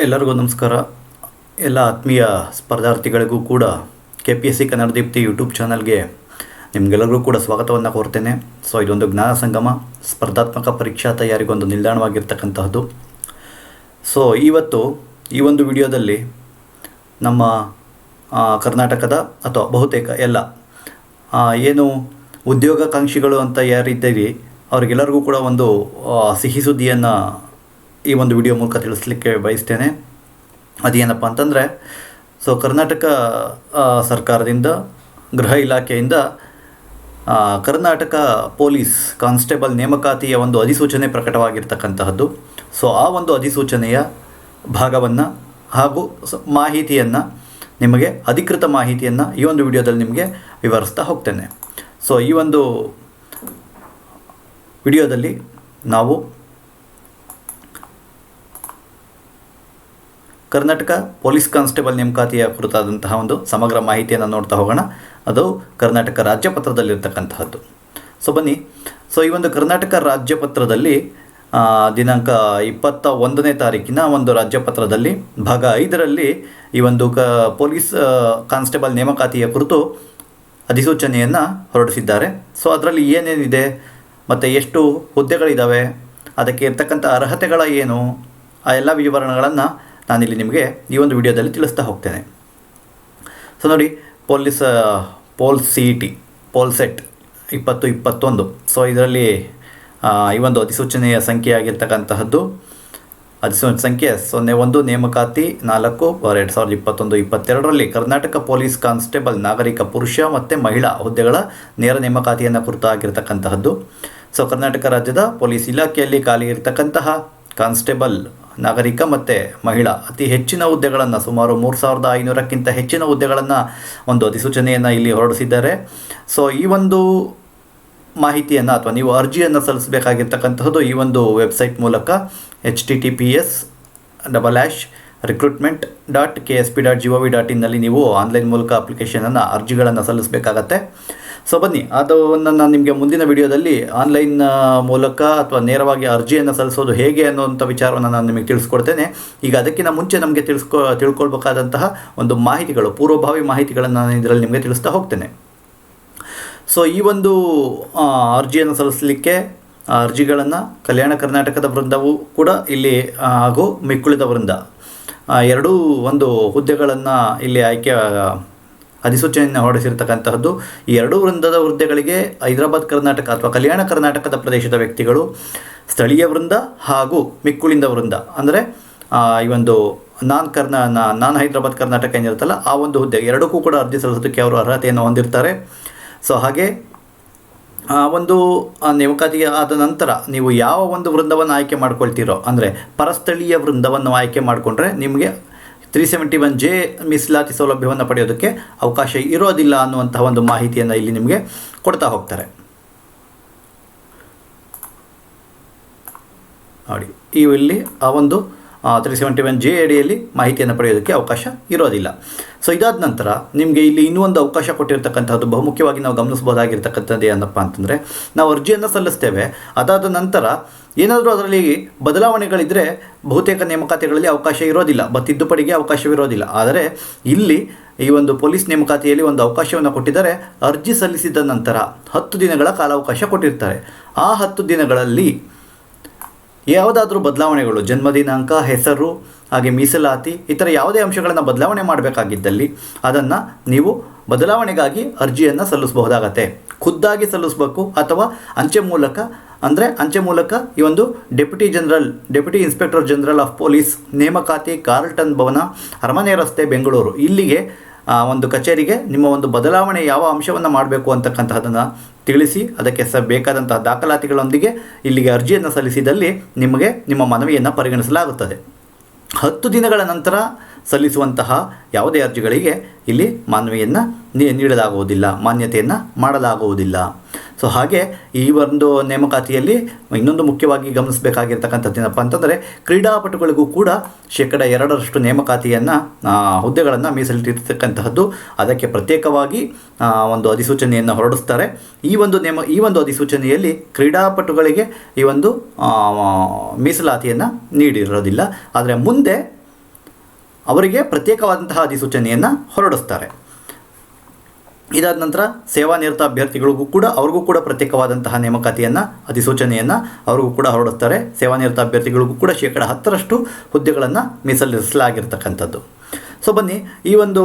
ಎಲ್ಲರಿಗೂ ನಮಸ್ಕಾರ. ಎಲ್ಲ ಆತ್ಮೀಯ ಸ್ಪರ್ಧಾರ್ಥಿಗಳಿಗೂ ಕೂಡ K P S C Kannada Deepti YouTube ಚಾನಲ್ಗೆ ನಿಮಗೆಲ್ಲರಿಗೂ ಕೂಡ ಸ್ವಾಗತವನ್ನು ಕೋರ್ತೇನೆ. ಸೊ, ಇದೊಂದು ಜ್ಞಾನ ಸಂಗಮ, ಸ್ಪರ್ಧಾತ್ಮಕ ಪರೀಕ್ಷಾ ತಯಾರಿಗೊಂದು ನಿಲ್ದಾಣವಾಗಿರ್ತಕ್ಕಂತಹದ್ದು. ಸೊ, ಇವತ್ತು ಈ ಒಂದು ವಿಡಿಯೋದಲ್ಲಿ ನಮ್ಮ ಕರ್ನಾಟಕದ ಅಥವಾ ಬಹುತೇಕ ಎಲ್ಲ ಏನು ಉದ್ಯೋಗಾಕಾಂಕ್ಷಿಗಳು ಅಂತ ಯಾರಿದ್ದೀರಿ ಅವರಿಗೆಲ್ಲರಿಗೂ ಕೂಡ ಒಂದು ಸಿಹಿ ಸುದ್ದಿಯನ್ನು ಈ ಒಂದು ವಿಡಿಯೋ ಮೂಲಕ ತಿಳಿಸ್ಲಿಕ್ಕೆ ಬಯಸ್ತೇನೆ. ಅದೇನಪ್ಪ ಅಂತಂದರೆ, ಸೊ ಕರ್ನಾಟಕ ಸರ್ಕಾರದಿಂದ, ಗೃಹ ಇಲಾಖೆಯಿಂದ ಕರ್ನಾಟಕ ಪೊಲೀಸ್ ಕಾನ್ಸ್ಟೇಬಲ್ ನೇಮಕಾತಿಯ ಒಂದು ಅಧಿಸೂಚನೆ ಪ್ರಕಟವಾಗಿರ್ತಕ್ಕಂತಹದ್ದು. ಸೊ ಆ ಒಂದು ಅಧಿಸೂಚನೆಯ ಭಾಗವನ್ನು ಹಾಗೂ ಮಾಹಿತಿಯನ್ನು, ನಿಮಗೆ ಅಧಿಕೃತ ಮಾಹಿತಿಯನ್ನು ಈ ಒಂದು ವಿಡಿಯೋದಲ್ಲಿ ನಿಮಗೆ ವಿವರಿಸ್ತಾ ಹೋಗ್ತೇನೆ. ಸೊ ಈ ಒಂದು ವಿಡಿಯೋದಲ್ಲಿ ನಾವು ಕರ್ನಾಟಕ ಪೊಲೀಸ್ ಕಾನ್ಸ್ಟೇಬಲ್ ನೇಮಕಾತಿಯ ಕುರಿತಾದಂತಹ ಒಂದು ಸಮಗ್ರ ಮಾಹಿತಿಯನ್ನು ನೋಡ್ತಾ ಹೋಗೋಣ. ಅದು ಕರ್ನಾಟಕ ರಾಜ್ಯಪತ್ರದಲ್ಲಿರ್ತಕ್ಕಂತಹದ್ದು ಸೊ ಬನ್ನಿ. ಸೊ ಈ ಒಂದು ಕರ್ನಾಟಕ ರಾಜ್ಯಪತ್ರದಲ್ಲಿ ಪತ್ರದಲ್ಲಿ ದಿನಾಂಕ ಇಪ್ಪತ್ತ ಒಂದನೇ ತಾರೀಕಿನ ಒಂದು ರಾಜ್ಯಪತ್ರದಲ್ಲಿ ಭಾಗ ಐದರಲ್ಲಿ ಈ ಒಂದು ಕ, ಪೊಲೀಸ್ ಕಾನ್ಸ್ಟೇಬಲ್ ನೇಮಕಾತಿಯ ಕುರಿತು ಅಧಿಸೂಚನೆಯನ್ನು ಹೊರಡಿಸಿದ್ದಾರೆ. ಸೊ ಅದರಲ್ಲಿ ಏನೇನಿದೆ? ಮತ್ತು ಎಷ್ಟು ಹುದ್ದೆಗಳಿದ್ದಾವೆ ಅದಕ್ಕೆ ಇರ್ತಕ್ಕಂಥ ಅರ್ಹತೆಗಳ ಏನು? ಆ ಎಲ್ಲ ವಿವರಣೆಗಳನ್ನು ನಾನಿಲ್ಲಿ ನಿಮಗೆ ಈ ಒಂದು ವಿಡಿಯೋದಲ್ಲಿ ತಿಳಿಸ್ತಾ ಹೋಗ್ತೇನೆ. ಸೊ ನೋಡಿ police pole C E T pole set ಇಪ್ಪತ್ತು ಇಪ್ಪತ್ತೊಂದು. ಸೊ ಇದರಲ್ಲಿ ಈ ಒಂದು ಅಧಿಸೂಚನೆಯ ಸಂಖ್ಯೆ ಆಗಿರ್ತಕ್ಕಂತಹದ್ದು, ಅಧಿಸೂಚನೆ ಸಂಖ್ಯೆ ಸೊನ್ನೆ ಒಂದು, ನೇಮಕಾತಿ ನಾಲ್ಕು ಎರಡು ಸಾವಿರದ ಇಪ್ಪತ್ತೊಂದು, ಇಪ್ಪತ್ತೆರಡರಲ್ಲಿ ಕರ್ನಾಟಕ ಪೊಲೀಸ್ ಕಾನ್ಸ್ಟೇಬಲ್ ನಾಗರಿಕ ಪುರುಷ ಮತ್ತು ಮಹಿಳಾ ಹುದ್ದೆಗಳ ನೇರ ನೇಮಕಾತಿಯನ್ನು ಕುರಿತಾಗಿರ್ತಕ್ಕಂತಹದ್ದು. ಸೊ ಕರ್ನಾಟಕ ರಾಜ್ಯದ ಪೊಲೀಸ್ ಇಲಾಖೆಯಲ್ಲಿ ಖಾಲಿ ಇರತಕ್ಕಂತಹ ಕಾನ್ಸ್ಟೇಬಲ್ ನಾಗರಿಕ ಮತ್ತು ಮಹಿಳಾ ಅತಿ ಹೆಚ್ಚಿನ ಹುದ್ದೆಗಳನ್ನು ಸುಮಾರು ಮೂರು ಸಾವಿರದ ಐನೂರಕ್ಕಿಂತ ಹೆಚ್ಚಿನ ಹುದ್ದೆಗಳನ್ನು ಒಂದು ಅಧಿಸೂಚನೆಯನ್ನು ಇಲ್ಲಿ ಹೊರಡಿಸಿದ್ದಾರೆ. ಸೊ ಈ ಒಂದು ಮಾಹಿತಿಯನ್ನು ಅಥವಾ ನೀವು ಅರ್ಜಿಯನ್ನು ಸಲ್ಲಿಸಬೇಕಾಗಿರ್ತಕ್ಕಂಥದ್ದು ಈ ಒಂದು ವೆಬ್ಸೈಟ್ ಮೂಲಕ H T T P S double ash recruitment dot K S P dot G O V dot ಇನ್ನಲ್ಲಿ ನೀವು ಆನ್ಲೈನ್ ಮೂಲಕ ಅಪ್ಲಿಕೇಶನನ್ನು ಅರ್ಜಿಗಳನ್ನು ಸಲ್ಲಿಸಬೇಕಾಗತ್ತೆ. ಸೊ ಬನ್ನಿ. ಅದನ್ನು ನಾನು ನಿಮಗೆ ಮುಂದಿನ ವಿಡಿಯೋದಲ್ಲಿ ಆನ್ಲೈನ್ ಮೂಲಕ ಅಥವಾ ನೇರವಾಗಿ ಅರ್ಜಿಯನ್ನು ಸಲ್ಲಿಸೋದು ಹೇಗೆ ಅನ್ನುವಂಥ ವಿಚಾರವನ್ನು ನಾನು ನಿಮಗೆ ತಿಳಿಸ್ಕೊಡ್ತೇನೆ. ಈಗ ಅದಕ್ಕಿಂತ ಮುಂಚೆ ನಮಗೆ ತಿಳಿಸ್ಕೊ, ತಿಳ್ಕೊಳ್ಬೇಕಾದಂತಹ ಒಂದು ಮಾಹಿತಿಗಳು, ಪೂರ್ವಭಾವಿ ಮಾಹಿತಿಗಳನ್ನು ನಾನು ಇದರಲ್ಲಿ ನಿಮಗೆ ತಿಳಿಸ್ತಾ ಹೋಗ್ತೇನೆ. ಸೊ ಈ ಒಂದು ಅರ್ಜಿಯನ್ನು ಸಲ್ಲಿಸಲಿಕ್ಕೆ ಅರ್ಜಿಗಳನ್ನು ಕಲ್ಯಾಣ ಕರ್ನಾಟಕದ ವೃಂದವು ಕೂಡ ಇಲ್ಲಿ ಹಾಗೂ ಮಿಕ್ಕುಳಿದ ವೃಂದ ಎರಡೂ ಒಂದು ಹುದ್ದೆಗಳನ್ನು ಇಲ್ಲಿ ಆಯ್ಕೆ ಅಧಿಸೂಚನೆಯನ್ನು ಹೊರಡಿಸಿರ್ತಕ್ಕಂತಹದ್ದು, ಈ ಎರಡೂ ವೃಂದದ ಹುದ್ದೆಗಳಿಗೆ ಹೈದರಾಬಾದ್ ಕರ್ನಾಟಕ ಅಥವಾ ಕಲ್ಯಾಣ ಕರ್ನಾಟಕದ ಪ್ರದೇಶದ ವ್ಯಕ್ತಿಗಳು, ಸ್ಥಳೀಯ ವೃಂದ ಹಾಗೂ ಮಿಕ್ಕುಳಿಂದ ವೃಂದ. ಅಂದರೆ ಈ ಒಂದು ನಾನ್ ಕರ್ನಾ ನಾನ್ ಹೈದರಾಬಾದ್ ಕರ್ನಾಟಕ ಏನಿರುತ್ತಲ್ಲ, ಆ ಒಂದು ಹುದ್ದೆ. ಎರಡಕ್ಕೂ ಕೂಡ ಅರ್ಜಿ ಸಲ್ಲಿಸೋದಕ್ಕೆ ಅವರು ಅರ್ಹತೆಯನ್ನು ಹೊಂದಿರ್ತಾರೆ. ಸೊ ಹಾಗೆ, ಆ ಒಂದು ನೇಮಕಾತಿ ಆದ ನಂತರ ನೀವು ಯಾವ ಒಂದು ವೃಂದವನ್ನು ಆಯ್ಕೆ ಮಾಡ್ಕೊಳ್ತೀರೋ, ಅಂದರೆ ಪರಸ್ಥಳೀಯ ವೃಂದವನ್ನು ಆಯ್ಕೆ ಮಾಡಿಕೊಂಡ್ರೆ ನಿಮಗೆ ತ್ರೀ ಸೆವೆಂಟಿ ಒನ್ ಜೆ ಮೀಸಲಾತಿ ಸೌಲಭ್ಯವನ್ನು ಪಡೆಯೋದಕ್ಕೆ ಅವಕಾಶ ಇರೋದಿಲ್ಲ ಅನ್ನುವಂತಹ ಒಂದು ಮಾಹಿತಿಯನ್ನು ಇಲ್ಲಿ ನಿಮಗೆ ಕೊಡ್ತಾ ಹೋಗ್ತಾರೆ. ನೋಡಿ, ಈ ಇಲ್ಲಿ ಆ ಒಂದು ತ್ರೀ ಸೆವೆಂಟಿ ಒನ್ ಜೆ ಅಡಿಯಲ್ಲಿ ಮಾಹಿತಿಯನ್ನು ಪಡೆಯೋದಕ್ಕೆ ಅವಕಾಶ ಇರೋದಿಲ್ಲ. ಸೊ ಇದಾದ ನಂತರ ನಿಮಗೆ ಇಲ್ಲಿ ಇನ್ನೂ ಒಂದು ಅವಕಾಶ ಕೊಟ್ಟಿರ್ತಕ್ಕಂಥದ್ದು, ಬಹುಮುಖ್ಯವಾಗಿ ನಾವು ಗಮನಿಸಬಹುದಾಗಿರ್ತಕ್ಕಂಥದ್ದು ಏನಪ್ಪ ಅಂತಂದರೆ, ನಾವು ಅರ್ಜಿಯನ್ನು ಸಲ್ಲಿಸ್ತೇವೆ. ಅದಾದ ನಂತರ ಏನಾದರೂ ಅದರಲ್ಲಿ ಬದಲಾವಣೆಗಳಿದ್ದರೆ ಬಹುತೇಕ ನೇಮಕಾತಿಗಳಲ್ಲಿ ಅವಕಾಶ ಇರೋದಿಲ್ಲ, ಬ, ತಿದ್ದುಪಡಿಗೆ ಅವಕಾಶವಿರೋದಿಲ್ಲ ಆದರೆ ಇಲ್ಲಿ ಈ ಒಂದು ಪೊಲೀಸ್ ನೇಮಕಾತಿಯಲ್ಲಿ ಒಂದು ಅವಕಾಶವನ್ನು ಕೊಟ್ಟಿದ್ದಾರೆ. ಅರ್ಜಿ ಸಲ್ಲಿಸಿದ ನಂತರ ಹತ್ತು ದಿನಗಳ ಕಾಲಾವಕಾಶ ಕೊಟ್ಟಿರ್ತಾರೆ. ಆ ಹತ್ತು ದಿನಗಳಲ್ಲಿ ಯಾವುದಾದ್ರೂ ಬದಲಾವಣೆಗಳು, ಜನ್ಮ ದಿನಾಂಕ, ಹೆಸರು, ಹಾಗೆ ಮೀಸಲಾತಿ ಇತರ ಯಾವುದೇ ಅಂಶಗಳನ್ನು ಬದಲಾವಣೆ ಮಾಡಬೇಕಾಗಿದ್ದಲ್ಲಿ ಅದನ್ನು ನೀವು ಬದಲಾವಣೆಗಾಗಿ ಅರ್ಜಿಯನ್ನು ಸಲ್ಲಿಸಬಹುದಾಗತ್ತೆ. ಖುದ್ದಾಗಿ ಸಲ್ಲಿಸಬೇಕು ಅಥವಾ ಅಂಚೆ ಮೂಲಕ, ಅಂದರೆ ಅಂಚೆ ಮೂಲಕ ಈ ಒಂದು deputy general, deputy inspector general of police, ನೇಮಕಾತಿ, ಕಾರ್ಲ್ಟನ್ ಭವನ, ಅರಮನೆ ರಸ್ತೆ, ಬೆಂಗಳೂರು. ಇಲ್ಲಿಗೆ ಒಂದು ಕಚೇರಿಗೆ ನಿಮ್ಮ ಒಂದು ಬದಲಾವಣೆ ಯಾವ ಅಂಶವನ್ನು ಮಾಡಬೇಕು ಅಂತಕ್ಕಂತಹದನ್ನು ತಿಳಿಸಿ ಅದಕ್ಕೆ ಸ ಬೇಕಾದಂತಹ ದಾಖಲಾತಿಗಳೊಂದಿಗೆ ಇಲ್ಲಿಗೆ ಅರ್ಜಿಯನ್ನು ಸಲ್ಲಿಸಿದಲ್ಲಿ ನಿಮಗೆ ನಿಮ್ಮ ಮನವಿಯನ್ನು ಪರಿಗಣಿಸಲಾಗುತ್ತದೆ. ಹತ್ತು ದಿನಗಳ ನಂತರ ಸಲ್ಲಿಸುವಂತಹ ಯಾವುದೇ ಅರ್ಜಿಗಳಿಗೆ ಇಲ್ಲಿ ಮಾನವಿಯನ್ನು ನೀಡಲಾಗುವುದಿಲ್ಲ, ಮಾನ್ಯತೆಯನ್ನು ಮಾಡಲಾಗುವುದಿಲ್ಲ. ಸೊ ಹಾಗೆ ಈ ಒಂದು ನೇಮಕಾತಿಯಲ್ಲಿ ಇನ್ನೊಂದು ಮುಖ್ಯವಾಗಿ ಗಮನಿಸಬೇಕಾಗಿರ್ತಕ್ಕಂಥದ್ದು ಏನಪ್ಪ ಅಂತಂದರೆ ಕ್ರೀಡಾಪಟುಗಳಿಗೂ ಕೂಡ ಶೇಕಡ ಎರಡರಷ್ಟು ನೇಮಕಾತಿಯನ್ನು ಹುದ್ದೆಗಳನ್ನು ಮೀಸಲಿಟ್ಟಿರ್ತಕ್ಕಂತಹದ್ದು. ಅದಕ್ಕೆ ಪ್ರತ್ಯೇಕವಾಗಿ ಒಂದು ಅಧಿಸೂಚನೆಯನ್ನು ಹೊರಡಿಸ್ತಾರೆ. ಈ ಒಂದು ನೇಮ, ಈ ಒಂದು ಅಧಿಸೂಚನೆಯಲ್ಲಿ ಕ್ರೀಡಾಪಟುಗಳಿಗೆ ಈ ಒಂದು ಮೀಸಲಾತಿಯನ್ನು ನೀಡಿರೋದಿಲ್ಲ. ಆದರೆ ಮುಂದೆ ಅವರಿಗೆ ಪ್ರತ್ಯೇಕವಾದಂತಹ ಅಧಿಸೂಚನೆಯನ್ನು ಹೊರಡಿಸ್ತಾರೆ. ಇದಾದ ನಂತರ ಸೇವಾನಿರತ ಅಭ್ಯರ್ಥಿಗಳಿಗೂ ಕೂಡ ಅವ್ರಿಗೂ ಕೂಡ ಪ್ರತ್ಯೇಕವಾದಂತಹ ನೇಮಕಾತಿಯನ್ನು, ಅಧಿಸೂಚನೆಯನ್ನು ಅವ್ರಿಗೂ ಕೂಡ ಹೊರಡಿಸ್ತಾರೆ. ಸೇವಾನಿರತ ಅಭ್ಯರ್ಥಿಗಳಿಗೂ ಕೂಡ ಶೇಕಡ ಹತ್ತರಷ್ಟು ಹುದ್ದೆಗಳನ್ನು ಮೀಸಲಿಸಲಾಗಿರ್ತಕ್ಕಂಥದ್ದು ಸೊ ಬನ್ನಿ, ಈ ಒಂದು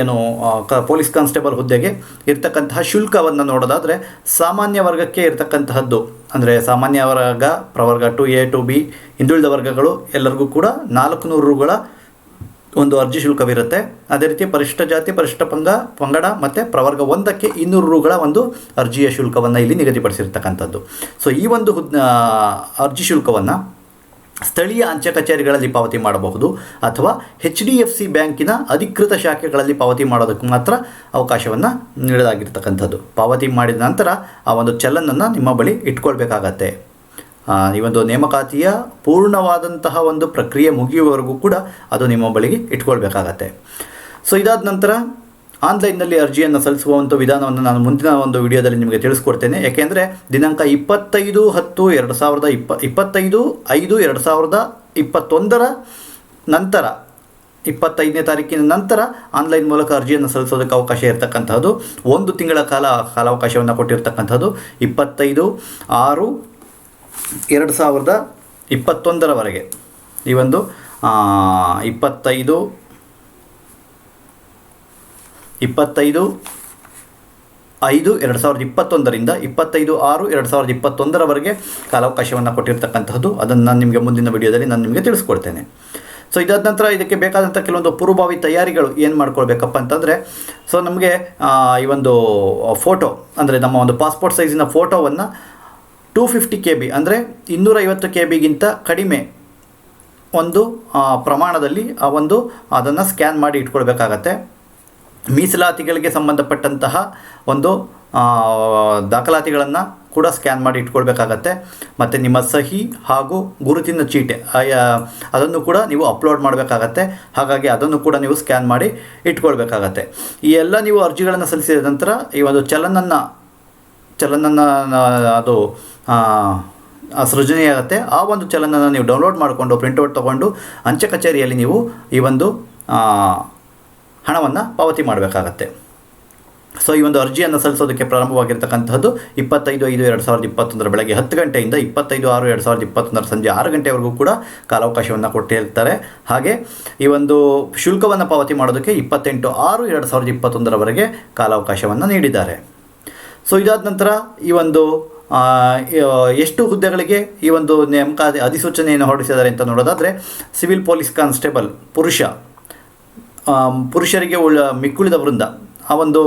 ಏನು ಕ, ಪೊಲೀಸ್ ಕಾನ್ಸ್ಟೇಬಲ್ ಹುದ್ದೆಗೆ ಇರ್ತಕ್ಕಂತಹ ಶುಲ್ಕವನ್ನು ನೋಡೋದಾದರೆ ಸಾಮಾನ್ಯ ವರ್ಗಕ್ಕೆ ಇರ್ತಕ್ಕಂತಹದ್ದು. ಅಂದರೆ ಸಾಮಾನ್ಯ ವರ್ಗ, ಪ್ರವರ್ಗ ಟು ಎ ಟು ಬಿ ಹಿಂದುಳಿದ ವರ್ಗಗಳು ಎಲ್ಲರಿಗೂ ಕೂಡ ನಾಲ್ಕು ನೂರು ರುಗಳ ಒಂದು ಅರ್ಜಿ ಶುಲ್ಕವಿರುತ್ತೆ. ಅದೇ ರೀತಿ ಪರಿಶಿಷ್ಟ ಜಾತಿ, ಪರಿಶಿಷ್ಟ ಪಂಗ, ಪಂಗಡ ಮತ್ತು ಪ್ರವರ್ಗ ಒಂದಕ್ಕೆ ಇನ್ನೂರು ರುಗಳ ಒಂದು ಅರ್ಜಿಯ ಶುಲ್ಕವನ್ನು ಇಲ್ಲಿ ನಿಗದಿಪಡಿಸಿರ್ತಕ್ಕಂಥದ್ದು. ಸೊ ಈ ಒಂದು ಅರ್ಜಿ ಶುಲ್ಕವನ್ನು ಸ್ಥಳೀಯ ಅಂಚೆ ಕಚೇರಿಗಳಲ್ಲಿ ಪಾವತಿ ಮಾಡಬಹುದು ಅಥವಾ ಹೆಚ್ ಡಿ ಎಫ್ ಸಿ ಬ್ಯಾಂಕಿನ ಅಧಿಕೃತ ಶಾಖೆಗಳಲ್ಲಿ ಪಾವತಿ ಮಾಡೋದಕ್ಕೆ ಮಾತ್ರ ಅವಕಾಶವನ್ನು ನೀಡಲಾಗಿರ್ತಕ್ಕಂಥದ್ದು. ಪಾವತಿ ಮಾಡಿದ ನಂತರ ಆ ಒಂದು ಚಲನನ್ನು ನಿಮ್ಮ ಬಳಿ ಇಟ್ಕೊಳ್ಬೇಕಾಗತ್ತೆ. ಈ ಒಂದು ನೇಮಕಾತಿಯ ಪೂರ್ಣವಾದಂತಹ ಒಂದು ಪ್ರಕ್ರಿಯೆ ಮುಗಿಯುವವರೆಗೂ ಕೂಡ ಅದು ನಿಮ್ಮ ಬಳಿಗೆ ಇಟ್ಕೊಳ್ಬೇಕಾಗತ್ತೆ. ಸೊ ಇದಾದ ನಂತರ ಆನ್ಲೈನ್ನಲ್ಲಿ ಅರ್ಜಿಯನ್ನು ಸಲ್ಲಿಸುವ ವಿಧಾನವನ್ನು ನಾನು ಮುಂದಿನ ಒಂದು ವಿಡಿಯೋದಲ್ಲಿ ನಿಮಗೆ ತಿಳಿಸ್ಕೊಡ್ತೇನೆ. ಯಾಕೆಂದರೆ ದಿನಾಂಕ ಇಪ್ಪತ್ತೈದು ಹತ್ತು ಎರಡು ಸಾವಿರದ ಇಪ್ಪ, ಇಪ್ಪತ್ತೈದು ಐದು ಎರಡು ಸಾವಿರದ ಇಪ್ಪತ್ತೊಂದರ ನಂತರ, ಇಪ್ಪತ್ತೈದನೇ ತಾರೀಕಿನ ನಂತರ ಆನ್ಲೈನ್ ಮೂಲಕ ಅರ್ಜಿಯನ್ನು ಸಲ್ಲಿಸೋದಕ್ಕೆ ಅವಕಾಶ ಇರತಕ್ಕಂಥದ್ದು ಒಂದು ತಿಂಗಳ ಕಾಲ ಕಾಲಾವಕಾಶವನ್ನು ಕೊಟ್ಟಿರ್ತಕ್ಕಂಥದ್ದು ಇಪ್ಪತ್ತೈದು ಆರು ಎರಡು ಸಾವಿರದ ಇಪ್ಪತ್ತೊಂದರವರೆಗೆ. ಈ ಒಂದು ಇಪ್ಪತ್ತೈದು ಇಪ್ಪತ್ತೈದು, ಐದು, ಎರಡು ಸಾವಿರದ ಇಪ್ಪತ್ತೊಂದರಿಂದ ಇಪ್ಪತ್ತೈದು, ಆರು, ಎರಡು ಸಾವಿರದ ಇಪ್ಪತ್ತೊಂದರವರೆಗೆ ಕಾಲಾವಕಾಶವನ್ನು ಕೊಟ್ಟಿರ್ತಕ್ಕಂಥದ್ದು ಅದನ್ನು ನಾನು ನಿಮಗೆ ಮುಂದಿನ ವಿಡಿಯೋದಲ್ಲಿ ನಾನು ನಿಮಗೆ ತಿಳಿಸ್ಕೊಡ್ತೇನೆ. ಸೊ ಇದಾದ ನಂತರ ಇದಕ್ಕೆ ಬೇಕಾದಂಥ ಕೆಲವೊಂದು ಪೂರ್ವಭಾವಿ ತಯಾರಿಗಳು ಏನು ಮಾಡ್ಕೊಳ್ಬೇಕಪ್ಪ ಅಂತಂದರೆ ಸೊ ನಮಗೆ ಈ ಒಂದು ಫೋಟೋ ಅಂದರೆ ನಮ್ಮ ಒಂದು ಪಾಸ್ಪೋರ್ಟ್ ಸೈಜಿನ ಫೋಟೋವನ್ನು ಟೂ ಫಿಫ್ಟಿ ಕೆ ಬಿ ಅಂದರೆ ಇನ್ನೂರೈವತ್ತು ಕೆ ಬಿಗಿಂತ ಕಡಿಮೆ ಒಂದು ಪ್ರಮಾಣದಲ್ಲಿ, ಆ, ಒಂದು ಅದನ್ನು ಸ್ಕ್ಯಾನ್ ಮಾಡಿ ಇಟ್ಕೊಳ್ಬೇಕಾಗತ್ತೆ. ಮೀಸಲಾತಿಗಳಿಗೆ ಸಂಬಂಧಪಟ್ಟಂತಹ ಒಂದು ದಾಖಲಾತಿಗಳನ್ನು ಕೂಡ ಸ್ಕ್ಯಾನ್ ಮಾಡಿ ಇಟ್ಕೊಳ್ಬೇಕಾಗತ್ತೆ. ಮತ್ತು ನಿಮ್ಮ ಸಹಿ ಹಾಗೂ ಗುರುತಿನ ಚೀಟಿ ಅದನ್ನು ಕೂಡ ನೀವು ಅಪ್ಲೋಡ್ ಮಾಡಬೇಕಾಗತ್ತೆ. ಹಾಗಾಗಿ ಅದನ್ನು ಕೂಡ ನೀವು ಸ್ಕ್ಯಾನ್ ಮಾಡಿ ಇಟ್ಕೊಳ್ಬೇಕಾಗತ್ತೆ. ಈ ಎಲ್ಲ ನೀವು ಅರ್ಜಿಗಳನ್ನು ಸಲ್ಲಿಸಿದ ನಂತರ ಈ ಒಂದು ಚಲನನ್ನು ಚಲನನ್ನು ಅದು ಸೃಜನೆಯಾಗುತ್ತೆ ಆ ಒಂದು ಚಲನನ್ನು ನೀವು ಡೌನ್ಲೋಡ್ ಮಾಡಿಕೊಂಡು ಪ್ರಿಂಟೌಟ್ ತೊಗೊಂಡು ಅಂಚೆ ಕಚೇರಿಯಲ್ಲಿ ನೀವು ಈ ಒಂದು ಹಣವನ್ನು ಪಾವತಿ ಮಾಡಬೇಕಾಗತ್ತೆ. ಸೊ ಈ ಒಂದು ಅರ್ಜಿಯನ್ನು ಸಲ್ಲಿಸೋದಕ್ಕೆ ಪ್ರಾರಂಭವಾಗಿರ್ತಕ್ಕಂಥದ್ದು ಇಪ್ಪತ್ತೈದು ಐದು ಎರಡು ಸಾವಿರದ ಇಪ್ಪತ್ತೊಂದರ ಬೆಳಗ್ಗೆ ಹತ್ತು ಗಂಟೆಯಿಂದ ಇಪ್ಪತ್ತೈದು ಆರು ಎರಡು ಸಾವಿರದ ಇಪ್ಪತ್ತೊಂದರ ಸಂಜೆ ಆರು ಗಂಟೆವರೆಗೂ ಕೂಡ ಕಾಲಾವಕಾಶವನ್ನು ಕೊಟ್ಟಿರ್ತಾರೆ. ಹಾಗೆ ಈ ಒಂದು ಶುಲ್ಕವನ್ನು ಪಾವತಿ ಮಾಡೋದಕ್ಕೆ ಇಪ್ಪತ್ತೆಂಟು ಆರು ಎರಡು ಸಾವಿರದ ಇಪ್ಪತ್ತೊಂದರವರೆಗೆ ಕಾಲಾವಕಾಶವನ್ನು ನೀಡಿದ್ದಾರೆ. ಸೊ ಇದಾದ ನಂತರ ಈ ಒಂದು ಎಷ್ಟು ಹುದ್ದೆಗಳಿಗೆ ಈ ಒಂದು ನೇಮಕಾತಿ ಅಧಿಸೂಚನೆಯನ್ನು ಹೊರಡಿಸಿದ್ದಾರೆ ಅಂತ ನೋಡೋದಾದರೆ ಸಿವಿಲ್ ಪೊಲೀಸ್ ಕಾನ್ಸ್ಟೇಬಲ್ ಪುರುಷ ಪುರುಷರಿಗೆ ಉಳ ಮಿಕ್ಕುಳಿದ ವೃಂದ, ಆ ಒಂದು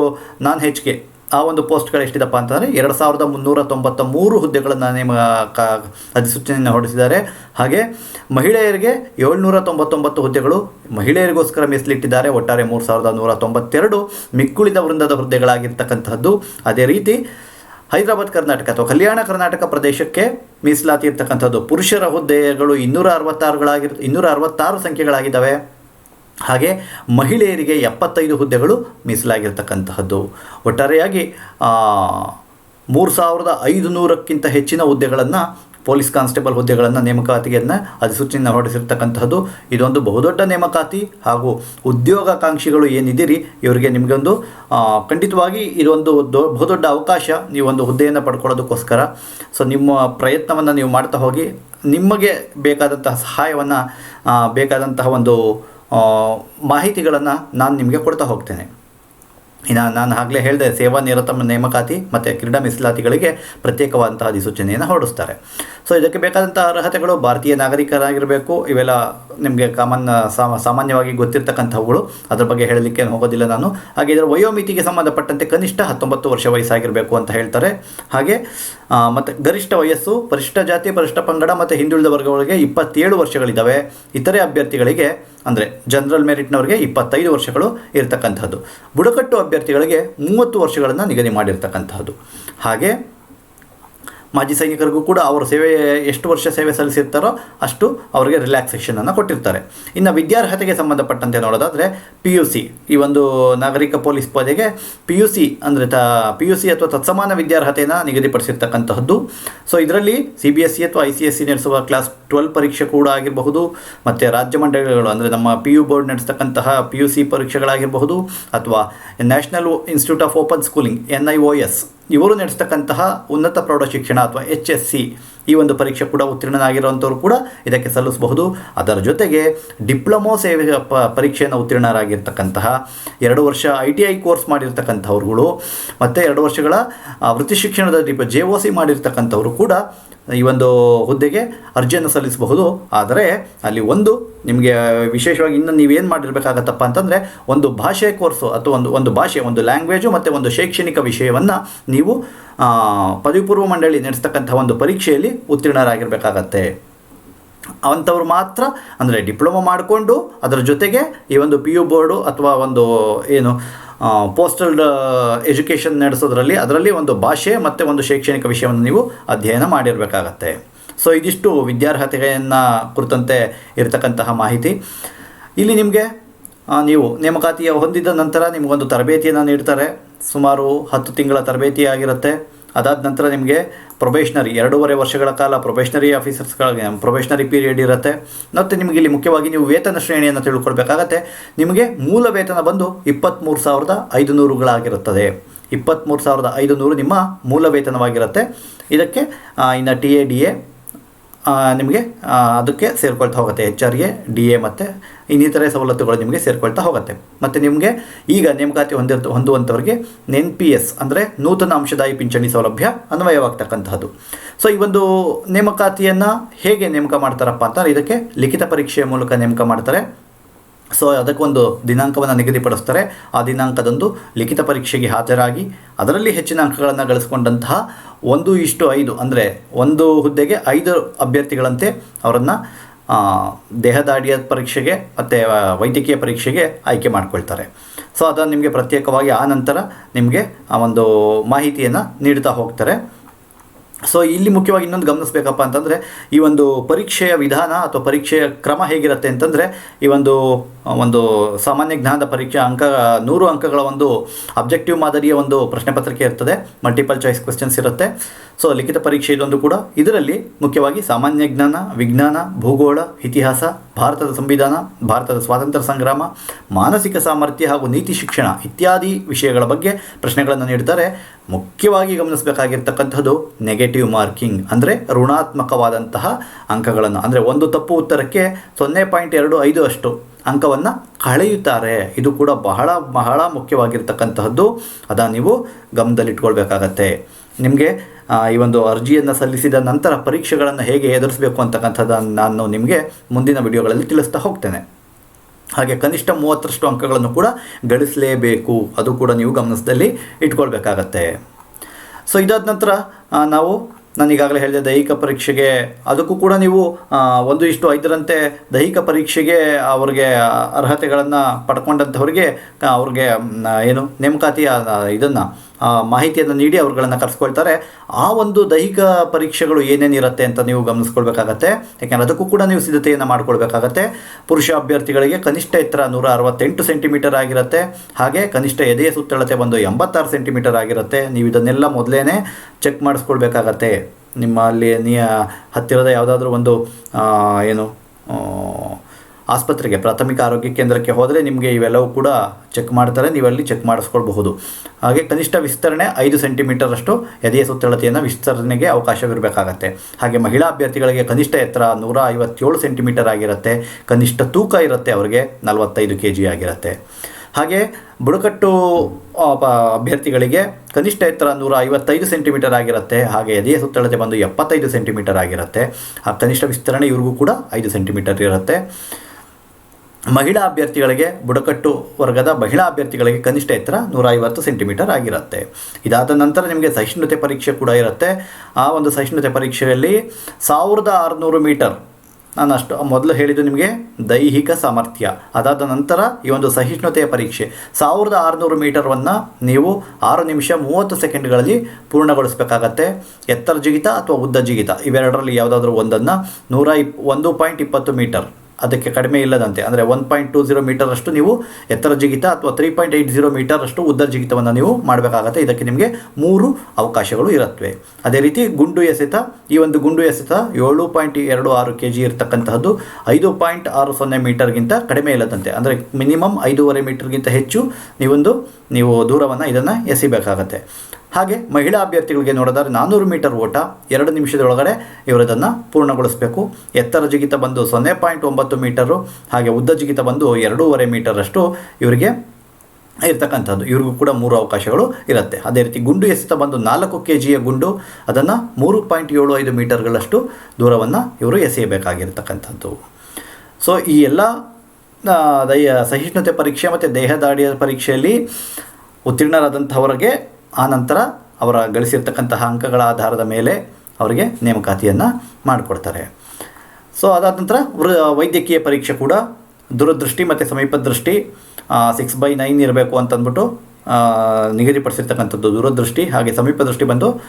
ನಾನ್ ಹೆಚ್ ಕೆ ಆ ಒಂದು ಪೋಸ್ಟ್ಗಳು ಎಷ್ಟಿದಪ್ಪ ಅಂತಂದರೆ ಎರಡು ಸಾವಿರದ ಮುನ್ನೂರ ತೊಂಬತ್ತ ಮೂರು ಹುದ್ದೆಗಳನ್ನು ನೇಮ ಅಧಿಸೂಚನೆಯನ್ನು ಹೊರಡಿಸಿದ್ದಾರೆ. ಹಾಗೆ ಮಹಿಳೆಯರಿಗೆ ಏಳ್ನೂರ ತೊಂಬತ್ತೊಂಬತ್ತು ಹುದ್ದೆಗಳು ಮಹಿಳೆಯರಿಗೋಸ್ಕರ ಮೀಸಲಿಟ್ಟಿದ್ದಾರೆ. ಒಟ್ಟಾರೆ ಮೂರು ಸಾವಿರದ ನೂರ ತೊಂಬತ್ತೆರಡು ಮಿಕ್ಕುಳಿದ ವೃಂದದ ಹುದ್ದೆಗಳಾಗಿರ್ತಕ್ಕಂಥದ್ದು ಅದೇ ರೀತಿ ಹೈದರಾಬಾದ್, ಕರ್ನಾಟಕ ಅಥವಾ ಕಲ್ಯಾಣ ಕರ್ನಾಟಕ ಪ್ರದೇಶಕ್ಕೆ ಮೀಸಲಾತಿ ಇರ್ತಕ್ಕಂಥದ್ದು ಪುರುಷರ ಹುದ್ದೆಗಳು ಇನ್ನೂರ ಅರವತ್ತಾರುಗಳಾಗಿರ್ ಇನ್ನೂರ ಅರವತ್ತಾರು ಸಂಖ್ಯೆಗಳಾಗಿದ್ದಾವೆ. ಹಾಗೆ ಮಹಿಳೆಯರಿಗೆ ಎಪ್ಪತ್ತೈದು ಹುದ್ದೆಗಳು ಮೀಸಲಾಗಿರ್ತಕ್ಕಂತಹದ್ದು. ಒಟ್ಟಾರೆಯಾಗಿ ಮೂರು ಸಾವಿರದ ಐದು ನೂರಕ್ಕಿಂತ ಹೆಚ್ಚಿನ ಹುದ್ದೆಗಳನ್ನು ಪೊಲೀಸ್ ಕಾನ್ಸ್ಟೇಬಲ್ ಹುದ್ದೆಗಳನ್ನು ನೇಮಕಾತಿಯನ್ನು ಅಧಿಸೂಚನೆಯನ್ನು ಹೊರಡಿಸಿರ್ತಕ್ಕಂತಹದ್ದು. ಇದೊಂದು ಬಹುದೊಡ್ಡ ನೇಮಕಾತಿ ಹಾಗೂ ಉದ್ಯೋಗಾಕಾಂಕ್ಷಿಗಳು ಏನಿದ್ದೀರಿ, ಇವರಿಗೆ ನಿಮಗೊಂದು ಖಂಡಿತವಾಗಿ ಇದೊಂದು ದೊ, ಬಹುದೊಡ್ಡ ಅವಕಾಶ ನೀವೊಂದು ಹುದ್ದೆಯನ್ನು ಪಡ್ಕೊಳ್ಳೋದಕ್ಕೋಸ್ಕರ. ಸೊ ನಿಮ್ಮ ಪ್ರಯತ್ನವನ್ನು ನೀವು ಮಾಡ್ತಾ ಹೋಗಿ, ನಿಮಗೆ ಬೇಕಾದಂತಹ ಸಹಾಯವನ್ನು ಬೇಕಾದಂತಹ ಒಂದು ಮಾಹಿತಿಗಳನ್ನು ನಾನು ನಿಮಗೆ ಕೊಡ್ತಾ ಹೋಗ್ತೇನೆ. ಇನ್ನು ನಾನು ಆಗಲೇ ಹೇಳಿದೆ, ಸೇವಾ ನಿರತ ನೇಮಕಾತಿ ಮತ್ತು ಕ್ರೀಡಾ ಮೀಸಲಾತಿಗಳಿಗೆ ಪ್ರತ್ಯೇಕವಾದಂತಹ ಅಧಿಸೂಚನೆಯನ್ನು ಹೊರಡಿಸ್ತಾರೆ. ಸೊ ಇದಕ್ಕೆ ಬೇಕಾದಂಥ ಅರ್ಹತೆಗಳು ಭಾರತೀಯ ನಾಗರಿಕರಾಗಿರಬೇಕು, ಇವೆಲ್ಲ ನಿಮಗೆ ಕಾಮನ್ ಸಾಮ ಸಾಮಾನ್ಯವಾಗಿ ಗೊತ್ತಿರ್ತಕ್ಕಂಥವುಗಳು. ಅದರ ಬಗ್ಗೆ ಹೇಳಲಿಕ್ಕೆ ಹೋಗೋದಿಲ್ಲ ನಾನು. ಹಾಗೆ ಇದರ ವಯೋಮಿತಿಗೆ ಸಂಬಂಧಪಟ್ಟಂತೆ ಕನಿಷ್ಠ ಹತ್ತೊಂಬತ್ತು ವರ್ಷ ವಯಸ್ಸಾಗಿರಬೇಕು ಅಂತ ಹೇಳ್ತಾರೆ. ಹಾಗೆ ಮತ್ತು ಗರಿಷ್ಠ ವಯಸ್ಸು ಪರಿಶಿಷ್ಟ ಜಾತಿ ಪರಿಶಿಷ್ಟ ಪಂಗಡ ಮತ್ತು ಹಿಂದುಳಿದ ವರ್ಗಗಳಿಗೆ ಇಪ್ಪತ್ತೇಳು ವರ್ಷಗಳಿದ್ದಾವೆ ಇತರೆ ಅಭ್ಯರ್ಥಿಗಳಿಗೆ, ಅಂದರೆ ಜನರಲ್ ಮೆರಿಟ್ನವರಿಗೆ ಇಪ್ಪತ್ತೈದು ವರ್ಷಗಳು ಇರತಕ್ಕಂಥದ್ದು ಬುಡಕಟ್ಟು ಅಭ್ಯರ್ಥಿಗಳಿಗೆ ಮೂವತ್ತು ವರ್ಷಗಳನ್ನು ನಿಗದಿ ಮಾಡಿರ್ತಕ್ಕಂಥದ್ದು ಹಾಗೆ ಮಾಜಿ ಸೈನಿಕರಿಗೂ ಕೂಡ ಅವರು ಸೇವೆ, ಎಷ್ಟು ವರ್ಷ ಸೇವೆ ಸಲ್ಲಿಸಿರ್ತಾರೋ ಅಷ್ಟು ಅವರಿಗೆ ರಿಲ್ಯಾಕ್ಸೇಷನನ್ನು ಕೊಟ್ಟಿರ್ತಾರೆ. ಇನ್ನು ವಿದ್ಯಾರ್ಹತೆಗೆ ಸಂಬಂಧಪಟ್ಟಂತೆ ನೋಡೋದಾದರೆ ಪಿ ಯು ಸಿ ಈ ಒಂದು ನಾಗರಿಕ ಪೊಲೀಸ್ ಪದೆಗೆ ಪಿ ಯು ಸಿ ಅಂದರೆ ತ ಪಿ ಯು ಸಿ ಅಥವಾ ತತ್ಸಮಾನ ವಿದ್ಯಾರ್ಹತೆಯನ್ನು ನಿಗದಿಪಡಿಸಿರ್ತಕ್ಕಂತಹದ್ದು. ಸೊ ಇದರಲ್ಲಿ ಸಿ ಬಿ ಎಸ್ ಸಿ ಅಥವಾ ಐ ಸಿ ಎಸ್ ಸಿ ನಡೆಸುವ ಕ್ಲಾಸ್ ಟ್ವೆಲ್ ಪರೀಕ್ಷೆ ಕೂಡ ಆಗಿರಬಹುದು, ಮತ್ತು ರಾಜ್ಯ ಮಂಡಳಿಗಳು ಅಂದರೆ ನಮ್ಮ ಪಿ ಯು ಬೋರ್ಡ್ ನಡೆಸ್ತಕ್ಕಂತಹ ಪಿ ಯು ಸಿ ಪರೀಕ್ಷೆಗಳಾಗಿರಬಹುದು, ಅಥವಾ national institute of open schooling N I O S ಇವರು ನಡೆಸ್ತಕ್ಕಂತಹ ಉನ್ನತ ಪ್ರೌಢ ಶಿಕ್ಷಣ ಅಥವಾ ಎಚ್ ಎಸ್ ಸಿ ಈ ಒಂದು ಪರೀಕ್ಷೆ ಕೂಡ ಉತ್ತೀರ್ಣನಾಗಿರುವಂಥವ್ರು ಕೂಡ ಇದಕ್ಕೆ ಸಲ್ಲಿಸಬಹುದು. ಅದರ ಜೊತೆಗೆ ಡಿಪ್ಲೊಮೊ ಸೇವೆ ಪ, ಪರೀಕ್ಷೆಯನ್ನು ಉತ್ತೀರ್ಣರಾಗಿರ್ತಕ್ಕಂತಹ ಎರಡು ವರ್ಷ ಐ ಟಿ ಐ ಕೋರ್ಸ್ ಮಾಡಿರ್ತಕ್ಕಂಥವ್ರುಗಳು, ಮತ್ತು ಎರಡು ವರ್ಷಗಳ ವೃತ್ತಿ ಶಿಕ್ಷಣದ ಡಿಪ್, ಜೆ ಒ ಸಿ ಮಾಡಿರ್ತಕ್ಕಂಥವ್ರು ಕೂಡ ಈ ಒಂದು ಹುದ್ದೆಗೆ ಅರ್ಜಿಯನ್ನು ಸಲ್ಲಿಸಬಹುದು. ಆದರೆ ಅಲ್ಲಿ ಒಂದು ನಿಮಗೆ ವಿಶೇಷವಾಗಿ ಇನ್ನು ನೀವೇನು ಮಾಡಿರಬೇಕಾಗತ್ತಪ್ಪ ಅಂತಂದರೆ ಒಂದು ಭಾಷೆ ಕೋರ್ಸು ಅಥವಾ ಒಂದು ಒಂದು ಭಾಷೆ, ಒಂದು ಲ್ಯಾಂಗ್ವೇಜು ಮತ್ತು ಒಂದು ಶೈಕ್ಷಣಿಕ ವಿಷಯವನ್ನು ನೀವು ಪದವಿ ಪೂರ್ವ ಮಂಡಳಿ ನಡೆಸ್ತಕ್ಕಂಥ ಒಂದು ಪರೀಕ್ಷೆಯಲ್ಲಿ ಉತ್ತೀರ್ಣರಾಗಿರಬೇಕಾಗತ್ತೆ. ಅಂಥವ್ರು ಮಾತ್ರ ಅಂದರೆ ಡಿಪ್ಲೊಮಾ ಮಾಡಿಕೊಂಡು ಅದರ ಜೊತೆಗೆ ಈ ಒಂದು ಪಿ ಯು ಬೋರ್ಡು ಅಥವಾ ಒಂದು ಏನು ಪೋಸ್ಟಲ್ ಎಜುಕೇಷನ್ ನಡೆಸೋದ್ರಲ್ಲಿ ಅದರಲ್ಲಿ ಒಂದು ಭಾಷೆ ಮತ್ತು ಒಂದು ಶೈಕ್ಷಣಿಕ ವಿಷಯವನ್ನು ನೀವು ಅಧ್ಯಯನ ಮಾಡಿರಬೇಕಾಗತ್ತೆ. ಸೊ ಇದಿಷ್ಟು ವಿದ್ಯಾರ್ಹತೆಯನ್ನು ಕುರಿತಂತೆ ಇರತಕ್ಕಂತಹ ಮಾಹಿತಿ. ಇಲ್ಲಿ ನಿಮಗೆ ನೀವು ನೇಮಕಾತಿಯ ಹೊಂದಿದ ನಂತರ ನಿಮಗೊಂದು ತರಬೇತಿಯನ್ನು ನೀಡ್ತಾರೆ. ಸುಮಾರು ಹತ್ತು ತಿಂಗಳ ತರಬೇತಿ ಆಗಿರುತ್ತೆ ಅದಾದ ನಂತರ ನಿಮಗೆ ಪ್ರೊಬೇಷನರಿ ಎರಡೂವರೆ ವರ್ಷಗಳ ಕಾಲ ಪ್ರೊಬೇಷನರಿ ಆಫೀಸರ್ಸ್ಗಳಿಗೆ ಪ್ರೊಬೇಷನರಿ ಪೀರಿಯಡ್ ಇರುತ್ತೆ. ಮತ್ತು ನಿಮಗೆ ಇಲ್ಲಿ ಮುಖ್ಯವಾಗಿ ನೀವು ವೇತನ ಶ್ರೇಣಿಯನ್ನು ತಿಳ್ಕೊಳ್ಬೇಕಾಗತ್ತೆ. ನಿಮಗೆ ಮೂಲ ವೇತನ ಬಂದು ಇಪ್ಪತ್ತ್ಮೂರು ಸಾವಿರದ ಐದು ನೂರುಗಳಾಗಿರುತ್ತದೆ ಇಪ್ಪತ್ತ್ಮೂರು ಸಾವಿರದ ಐದು ನೂರು ನಿಮ್ಮ ಮೂಲ ವೇತನವಾಗಿರುತ್ತೆ. ಇದಕ್ಕೆ ಇನ್ನು ಟಿ ಎ ಡಿ ಎ ನಿಮಗೆ ಅದಕ್ಕೆ ಸೇರ್ಕೊಳ್ತಾ ಹೋಗುತ್ತೆ. ಎಚ್ ಆರ್ಗೆ ಡಿ ಎ ಮತ್ತು ಇನ್ನಿತರೆ ಸವಲತ್ತುಗಳು ನಿಮಗೆ ಸೇರ್ಕೊಳ್ತಾ ಹೋಗುತ್ತೆ. ಮತ್ತು ನಿಮಗೆ ಈಗ ನೇಮಕಾತಿ ಹೊಂದಿರ್ತ ಹೊಂದುವಂಥವ್ರಿಗೆ ಎನ್ ಪಿ ಎಸ್ ಅಂದರೆ ನೂತನ ಅಂಶದಾಯಿ ಪಿಂಚಣಿ ಸೌಲಭ್ಯ ಅನ್ವಯವಾಗ್ತಕ್ಕಂತಹದ್ದು. ಸೊ ಈ ಒಂದು ನೇಮಕಾತಿಯನ್ನು ಹೇಗೆ ನೇಮಕ ಮಾಡ್ತಾರಪ್ಪ ಅಂತ ಇದಕ್ಕೆ ಲಿಖಿತ ಪರೀಕ್ಷೆಯ ಮೂಲಕ ನೇಮಕ ಮಾಡ್ತಾರೆ. ಸೊ ಅದಕ್ಕೊಂದು ದಿನಾಂಕವನ್ನು ನಿಗದಿಪಡಿಸ್ತಾರೆ. ಆ ದಿನಾಂಕದಂದು ಲಿಖಿತ ಪರೀಕ್ಷೆಗೆ ಹಾಜರಾಗಿ ಅದರಲ್ಲಿ ಹೆಚ್ಚಿನ ಅಂಕಗಳನ್ನು ಗಳಿಸ್ಕೊಂಡಂತಹ ಒಂದು ಇಷ್ಟು ಐದು, ಅಂದರೆ ಒಂದು ಹುದ್ದೆಗೆ ಐದು ಅಭ್ಯರ್ಥಿಗಳಂತೆ ಅವರನ್ನು ದೇಹದಾಡಿಯ ಪರೀಕ್ಷೆಗೆ ಮತ್ತು ವೈದ್ಯಕೀಯ ಪರೀಕ್ಷೆಗೆ ಆಯ್ಕೆ ಮಾಡ್ಕೊಳ್ತಾರೆ. ಸೊ ಅದನ್ನು ನಿಮಗೆ ಪ್ರತ್ಯೇಕವಾಗಿ ಆ ನಂತರ ನಿಮಗೆ ಆ ಒಂದು ಮಾಹಿತಿಯನ್ನು ನೀಡ್ತಾ ಹೋಗ್ತಾರೆ. ಸೊ ಇಲ್ಲಿ ಮುಖ್ಯವಾಗಿ ಇನ್ನೊಂದು ಗಮನಿಸಬೇಕಪ್ಪ ಅಂತಂದರೆ, ಈ ಒಂದು ಪರೀಕ್ಷೆಯ ವಿಧಾನ ಅಥವಾ ಪರೀಕ್ಷೆಯ ಕ್ರಮ ಹೇಗಿರುತ್ತೆ ಅಂತಂದರೆ, ಈ ಒಂದು ಒಂದು ಸಾಮಾನ್ಯ ಜ್ಞಾನದ ಪರೀಕ್ಷೆ ಅಂಕ, ನೂರು ಅಂಕಗಳ ಒಂದು ಅಬ್ಜೆಕ್ಟಿವ್ ಮಾದರಿಯ ಒಂದು ಪ್ರಶ್ನೆ ಪತ್ರಿಕೆ ಇರ್ತದೆ ಮಲ್ಟಿಪಲ್ ಚಾಯ್ಸ್ ಕ್ವೆಶನ್ಸ್ ಇರುತ್ತೆ. ಸೊ ಲಿಖಿತ ಪರೀಕ್ಷೆ ಇದೊಂದು ಕೂಡ. ಇದರಲ್ಲಿ ಮುಖ್ಯವಾಗಿ ಸಾಮಾನ್ಯ ಜ್ಞಾನ, ವಿಜ್ಞಾನ, ಭೂಗೋಳ, ಇತಿಹಾಸ, ಭಾರತದ ಸಂವಿಧಾನ, ಭಾರತದ ಸ್ವಾತಂತ್ರ್ಯ ಸಂಗ್ರಾಮ, ಮಾನಸಿಕ ಸಾಮರ್ಥ್ಯ ಹಾಗೂ ನೀತಿ ಶಿಕ್ಷಣ ಇತ್ಯಾದಿ ವಿಷಯಗಳ ಬಗ್ಗೆ ಪ್ರಶ್ನೆಗಳನ್ನು ನೀಡ್ತಾರೆ. ಮುಖ್ಯವಾಗಿ ಗಮನಿಸಬೇಕಾಗಿರ್ತಕ್ಕಂಥದ್ದು ನೆಗೆಟಿವ್ ಮಾರ್ಕಿಂಗ್ ಅಂದರೆ ಋಣಾತ್ಮಕವಾದಂತಹ ಅಂಕಗಳನ್ನು. ಅಂದರೆ ಒಂದು ತಪ್ಪು ಉತ್ತರಕ್ಕೆ ಸೊನ್ನೆ ಪಾಯಿಂಟ್ ಎರಡು ಐದು ಅಷ್ಟು ಅಂಕವನ್ನು ಕಳೆಯುತ್ತಾರೆ. ಇದು ಕೂಡ ಬಹಳ ಬಹಳ ಮುಖ್ಯವಾಗಿರ್ತಕ್ಕಂತಹದ್ದು. ಅದನ್ನು ನೀವು ಗಮನದಲ್ಲಿಟ್ಕೊಳ್ಬೇಕಾಗತ್ತೆ. ನಿಮಗೆ ಈ ಒಂದು ಅರ್ಜಿಯನ್ನು ಸಲ್ಲಿಸಿದ ನಂತರ ಪರೀಕ್ಷೆಗಳನ್ನು ಹೇಗೆ ಎದುರಿಸಬೇಕು ಅಂತಕ್ಕಂಥದ್ದನ್ನು ನಾನು ನಿಮಗೆ ಮುಂದಿನ ವಿಡಿಯೋಗಳಲ್ಲಿ ತಿಳಿಸ್ತಾ ಹೋಗ್ತೇನೆ. ಹಾಗೆ ಕನಿಷ್ಠ ಮೂವತ್ತರಷ್ಟು ಅಂಕಗಳನ್ನು ಕೂಡ ಗಳಿಸಲೇಬೇಕು. ಅದು ಕೂಡ ನೀವು ಗಮನದಲ್ಲಿ ಇಟ್ಕೊಳ್ಬೇಕಾಗತ್ತೆ. ಸೊ ಇದಾದ ನಂತರ ನಾವು ನಾನು ಈಗಾಗಲೇ ಹೇಳಿದೆ ದೈಹಿಕ ಪರೀಕ್ಷೆಗೆ, ಅದಕ್ಕೂ ಕೂಡ ನೀವು ಒಂದು ಇಷ್ಟು ಐದರಂತೆ ದೈಹಿಕ ಪರೀಕ್ಷೆಗೆ ಅವ್ರಿಗೆ ಅರ್ಹತೆಗಳನ್ನು ಪಡ್ಕೊಂಡಂಥವ್ರಿಗೆ ಅವ್ರಿಗೆ ಏನು ನೇಮಕಾತಿಯ ಇದನ್ನು ಮಾಹಿತಿಯನ್ನು ನೀಡಿ ಅವ್ರುಗಳನ್ನು ಕರೆಸ್ಕೊಳ್ತಾರೆ. ಆ ಒಂದು ದೈಹಿಕ ಪರೀಕ್ಷೆಗಳು ಏನೇನಿರುತ್ತೆ ಅಂತ ನೀವು ಗಮನಿಸ್ಕೊಳ್ಬೇಕಾಗತ್ತೆ. ಯಾಕೆಂದರೆ ಅದಕ್ಕೂ ಕೂಡ ನೀವು ಸಿದ್ಧತೆಯನ್ನು ಮಾಡ್ಕೊಳ್ಬೇಕಾಗತ್ತೆ. ಪುರುಷ ಅಭ್ಯರ್ಥಿಗಳಿಗೆ ಕನಿಷ್ಠ ಎತ್ತರ ನೂರ ಅರವತ್ತೆಂಟು ಸೆಂಟಿಮೀಟರ್ ಆಗಿರುತ್ತೆ. ಹಾಗೆ ಕನಿಷ್ಠ ಎದೆಯ ಸುತ್ತಳತೆ ಬಂದು ಎಂಬತ್ತಾರು ಸೆಂಟಿಮೀಟರ್ ಆಗಿರುತ್ತೆ. ನೀವು ಇದನ್ನೆಲ್ಲ ಮೊದಲೇ ಚೆಕ್ ಮಾಡಿಸ್ಕೊಳ್ಬೇಕಾಗತ್ತೆ. ನಿಮ್ಮಲ್ಲಿ ನೀ, ಹತ್ತಿರದ ಯಾವುದಾದ್ರೂ ಒಂದು ಏನು ಆಸ್ಪತ್ರೆಗೆ, ಪ್ರಾಥಮಿಕ ಆರೋಗ್ಯ ಕೇಂದ್ರಕ್ಕೆ ಹೋದರೆ ನಿಮಗೆ ಇವೆಲ್ಲವೂ ಕೂಡ ಚೆಕ್ ಮಾಡ್ತಾರೆ. ನೀವಲ್ಲಿ ಚೆಕ್ ಮಾಡಿಸ್ಕೊಳ್ಬಹುದು. ಹಾಗೆ ಕನಿಷ್ಠ ವಿಸ್ತರಣೆ ಐದು ಸೆಂಟಿಮೀಟರಷ್ಟು ಎದೆಯ ಸುತ್ತಳತೆಯನ್ನು ವಿಸ್ತರಣೆಗೆ ಅವಕಾಶವಿರಬೇಕಾಗತ್ತೆ. ಹಾಗೆ ಮಹಿಳಾ ಅಭ್ಯರ್ಥಿಗಳಿಗೆ ಕನಿಷ್ಠ ಎತ್ತರ ನೂರ ಐವತ್ತೇಳು ಸೆಂಟಿಮೀಟರ್ ಆಗಿರುತ್ತೆ. ಕನಿಷ್ಠ ತೂಕ ಇರುತ್ತೆ ಅವರಿಗೆ ನಲವತ್ತೈದು ಕೆ ಜಿ ಆಗಿರುತ್ತೆ. ಹಾಗೆ ಬುಡಕಟ್ಟು ಅಭ್ಯರ್ಥಿಗಳಿಗೆ ಕನಿಷ್ಠ ಎತ್ತರ ನೂರ ಐವತ್ತೈದು ಸೆಂಟಿಮೀಟರ್ ಆಗಿರುತ್ತೆ. ಹಾಗೆ ಎದೆಯ ಸುತ್ತಳತೆ ಬಂದು ಎಪ್ಪತ್ತೈದು ಸೆಂಟಿಮೀಟರ್ ಆಗಿರುತ್ತೆ. ಆ, ಕನಿಷ್ಠ ವಿಸ್ತರಣೆ ಇವ್ರಿಗೂ ಕೂಡ ಐದು ಸೆಂಟಿಮೀಟರ್ ಇರುತ್ತೆ. ಮಹಿಳಾ ಅಭ್ಯರ್ಥಿಗಳಿಗೆ ಬುಡಕಟ್ಟು ವರ್ಗದ ಮಹಿಳಾ ಅಭ್ಯರ್ಥಿಗಳಿಗೆ ಕನಿಷ್ಠ ಎತ್ತರ ನೂರ ಐವತ್ತು ಸೆಂಟಿಮೀಟರ್ ಆಗಿರುತ್ತೆ. ಇದಾದ ನಂತರ ನಿಮಗೆ ಸಹಿಷ್ಣುತೆ ಪರೀಕ್ಷೆ ಕೂಡ ಇರುತ್ತೆ. ಆ ಒಂದು ಸಹಿಷ್ಣುತೆ ಪರೀಕ್ಷೆಯಲ್ಲಿ ಸಾವಿರದ ಆರುನೂರು ಮೀಟರ್ ನಾನು ಅಷ್ಟು ಮೊದಲು ಹೇಳಿದ್ದು ನಿಮಗೆ ದೈಹಿಕ ಸಾಮರ್ಥ್ಯ. ಅದಾದ ನಂತರ ಈ ಒಂದು ಸಹಿಷ್ಣುತೆಯ ಪರೀಕ್ಷೆ. ಸಾವಿರದ ಆರುನೂರು ಮೀಟರನ್ನು ನೀವು ಆರು ನಿಮಿಷ ಮೂವತ್ತು ಸೆಕೆಂಡ್ಗಳಲ್ಲಿ ಪೂರ್ಣಗೊಳಿಸಬೇಕಾಗತ್ತೆ. ಎತ್ತರ ಜಿಗಿತ ಅಥವಾ ಉದ್ದ ಜಿಗಿತ. ಇವೆರಡರಲ್ಲಿ ಯಾವುದಾದ್ರೂ ಒಂದನ್ನು ನೂರ ಇಪ್, ಒಂದು ಪಾಯಿಂಟ್ ಇಪ್ಪತ್ತು ಮೀಟರ್. ಅದಕ್ಕೆ ಕಡಿಮೆ ಇಲ್ಲದಂತೆ. ಅಂದರೆ ಒನ್ ಪಾಯಿಂಟ್ ಟು ಜೀರೋ ಮೀಟರಷ್ಟು ನೀವು ಎತ್ತರ ಜಿಗಿತ ಅಥವಾ ತ್ರೀ ಪಾಯಿಂಟ್ ಏಯ್ಟ್ ಜೀರೋ ಮೀಟರಷ್ಟು ಉದ್ದ ಜಿಗಿತವನ್ನು ನೀವು ಮಾಡಬೇಕಾಗತ್ತೆ. ಇದಕ್ಕೆ ನಿಮಗೆ ಮೂರು ಅವಕಾಶಗಳು ಇರುತ್ತವೆ. ಅದೇ ರೀತಿ ಗುಂಡು ಎಸೆತ, ಈ ಒಂದು ಗುಂಡು ಎಸೆತ ಏಳು ಪಾಯಿಂಟ್ ಎರಡು ಆರು ಕೆ ಜಿ ಇರತಕ್ಕಂತಹದ್ದು ಐದು ಪಾಯಿಂಟ್ ಆರು ಸೊನ್ನೆ ಮೀಟರ್ಗಿಂತ ಕಡಿಮೆ ಇಲ್ಲದಂತೆ. ಅಂದರೆ ಮಿನಿಮಮ್ ಐದೂವರೆ ಮೀಟರ್ಗಿಂತ ಹೆಚ್ಚು ನೀವೊಂದು, ನೀವು ದೂರವನ್ನು ಇದನ್ನು ಎಸಿಬೇಕಾಗತ್ತೆ. ಹಾಗೆ ಮಹಿಳಾ ಅಭ್ಯರ್ಥಿಗಳಿಗೆ ನೋಡಿದರೆ ನಾನ್ನೂರು ಮೀಟರ್ ಓಟ ಎರಡು ನಿಮಿಷದೊಳಗಡೆ ಇವರದನ್ನು ಪೂರ್ಣಗೊಳಿಸಬೇಕು. ಎತ್ತರ ಜಿಗಿತ ಬಂದು ಸೊನ್ನೆ ಪಾಯಿಂಟ್ ಒಂಬತ್ತು ಮೀಟರು, ಹಾಗೆ ಉದ್ದ ಜಿಗಿತ ಬಂದು ಎರಡೂವರೆ ಮೀಟರಷ್ಟು ಇವರಿಗೆ ಇರ್ತಕ್ಕಂಥದ್ದು. ಇವ್ರಿಗೂ ಕೂಡ ಮೂರು ಅವಕಾಶಗಳು ಇರುತ್ತೆ. ಅದೇ ರೀತಿ ಗುಂಡು ಎಸೆತ ಬಂದು ನಾಲ್ಕು ಕೆ ಜಿಯ ಗುಂಡು, ಅದನ್ನು ಮೂರು ಪಾಯಿಂಟ್ ಏಳು ಐದು ಮೀಟರ್ಗಳಷ್ಟು ದೂರವನ್ನು ಇವರು ಎಸೆಯಬೇಕಾಗಿರ್ತಕ್ಕಂಥದ್ದು. ಸೊ ಈ ಎಲ್ಲ ದಯ, ಸಹಿಷ್ಣುತೆ ಪರೀಕ್ಷೆ ಮತ್ತು ದೇಹದಾಡಿಯ ಪರೀಕ್ಷೆಯಲ್ಲಿ ಉತ್ತೀರ್ಣರಾದಂಥವರಿಗೆ ಆ ನಂತರ ಅವರ ಗಳಿಸಿರ್ತಕ್ಕಂತಹ ಅಂಕಗಳ ಆಧಾರದ ಮೇಲೆ ಅವರಿಗೆ ನೇಮಕಾತಿಯನ್ನು ಮಾಡಿಕೊಡ್ತಾರೆ. ಸೊ ಅದಾದ ನಂತರ ವೃ- ವೈದ್ಯಕೀಯ ಪರೀಕ್ಷೆ ಕೂಡ ದೂರದೃಷ್ಟಿ ಮತ್ತು ಸಮೀಪ ದೃಷ್ಟಿ ಸಿಕ್ಸ್ ಬೈ ನೈನ್ ಇರಬೇಕು ಅಂತಂದ್ಬಿಟ್ಟು ನಿಗದಿಪಡಿಸಿರ್ತಕ್ಕಂಥದ್ದು ದೂರದೃಷ್ಟಿ ಹಾಗೆ ಸಮೀಪ ದೃಷ್ಟಿ ಬಂದು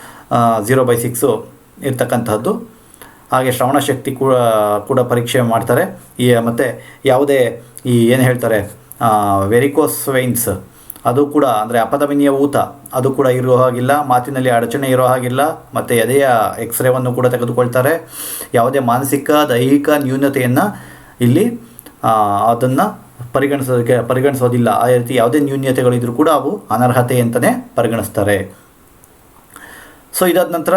ಝೀರೋ ಬೈ ಸಿಕ್ಸು ಇರ್ತಕ್ಕಂತಹದ್ದು. ಹಾಗೆ ಶ್ರವಣ ಶಕ್ತಿ ಕೂಡ ಕೂಡ ಪರೀಕ್ಷೆ ಮಾಡ್ತಾರೆ. ಈ, ಮತ್ತು ಯಾವುದೇ ಈ ಏನು ಹೇಳ್ತಾರೆ ವೆರಿಕೋಸ್ ವೈನ್ಸ್ ಅದು ಕೂಡ ಅಂದರೆ ಅಪಧಮನಿಯ ಊತ, ಅದು ಕೂಡ ಇರೋ ಹಾಗಿಲ್ಲ, ಮಾತಿನಲ್ಲಿ ಅಡಚಣೆ ಇರೋ ಹಾಗಿಲ್ಲ, ಮತ್ತು ಎದೆಯ ಎಕ್ಸ್ರೇವನ್ನು ಕೂಡ ತೆಗೆದುಕೊಳ್ತಾರೆ. ಯಾವುದೇ ಮಾನಸಿಕ, ದೈಹಿಕ ನ್ಯೂನತೆಯನ್ನು ಇಲ್ಲಿ ಅದನ್ನು ಪರಿಗಣಿಸೋದಕ್ಕೆ, ಪರಿಗಣಿಸೋದಿಲ್ಲ. ಆ ರೀತಿ ಯಾವುದೇ ನ್ಯೂನ್ಯತೆಗಳಿದ್ರೂ ಕೂಡ ಅವು ಅನರ್ಹತೆ ಅಂತಲೇ ಪರಿಗಣಿಸ್ತಾರೆ. ಸೊ ಇದಾದ ನಂತರ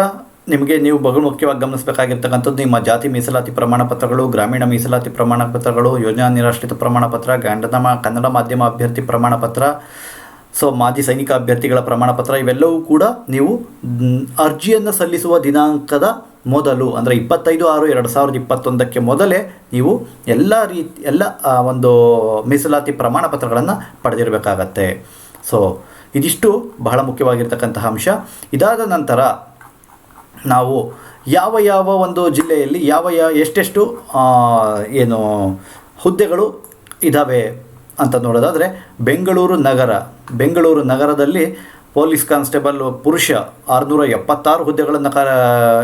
ನಿಮಗೆ ನೀವು ಬಹು ಮುಖ್ಯವಾಗಿ ಗಮನಿಸಬೇಕಾಗಿರ್ತಕ್ಕಂಥದ್ದು ನಿಮ್ಮ ಜಾತಿ ಮೀಸಲಾತಿ ಪ್ರಮಾಣ ಪತ್ರಗಳು, ಗ್ರಾಮೀಣ ಮೀಸಲಾತಿ ಪ್ರಮಾಣ ಪತ್ರಗಳು, ಯೋಜನಾ ನಿರಾಶ್ರಿತ ಪ್ರಮಾಣ ಪತ್ರ ಕನ್ನಡ ಕನ್ನಡ ಮಾಧ್ಯಮ ಅಭ್ಯರ್ಥಿ ಪ್ರಮಾಣ ಪತ್ರ ಸೊ ಮಾಜಿ ಸೈನಿಕ ಅಭ್ಯರ್ಥಿಗಳ ಪ್ರಮಾಣಪತ್ರ ಇವೆಲ್ಲವೂ ಕೂಡ ನೀವು ಅರ್ಜಿಯನ್ನು ಸಲ್ಲಿಸುವ ದಿನಾಂಕದ ಮೊದಲು, ಅಂದರೆ ಇಪ್ಪತ್ತೈದು ಆರು ಎರಡು ಸಾವಿರದ ಇಪ್ಪತ್ತೊಂದಕ್ಕೆ ಮೊದಲೇ ನೀವು ಎಲ್ಲ ರೀತಿ, ಎಲ್ಲ ಒಂದು ಮೀಸಲಾತಿ ಪ್ರಮಾಣ ಪತ್ರಗಳನ್ನು ಪಡೆದಿರಬೇಕಾಗತ್ತೆ. ಸೊ, ಇದಿಷ್ಟು ಬಹಳ ಮುಖ್ಯವಾಗಿರ್ತಕ್ಕಂತಹ ಅಂಶ. ಇದಾದ ನಂತರ ನಾವು ಯಾವ ಯಾವ ಒಂದು ಜಿಲ್ಲೆಯಲ್ಲಿ ಯಾವ ಯಾವ, ಎಷ್ಟೆಷ್ಟು ಏನು ಹುದ್ದೆಗಳು ಇದ್ದಾವೆ ಅಂತ ನೋಡೋದಾದರೆ ಬೆಂಗಳೂರು ನಗರ. ಬೆಂಗಳೂರು ನಗರದಲ್ಲಿ ಪೊಲೀಸ್ ಕಾನ್ಸ್ಟೇಬಲ್ ಪುರುಷ ಆರುನೂರ ಎಪ್ಪತ್ತಾರು ಹುದ್ದೆಗಳನ್ನು ಕ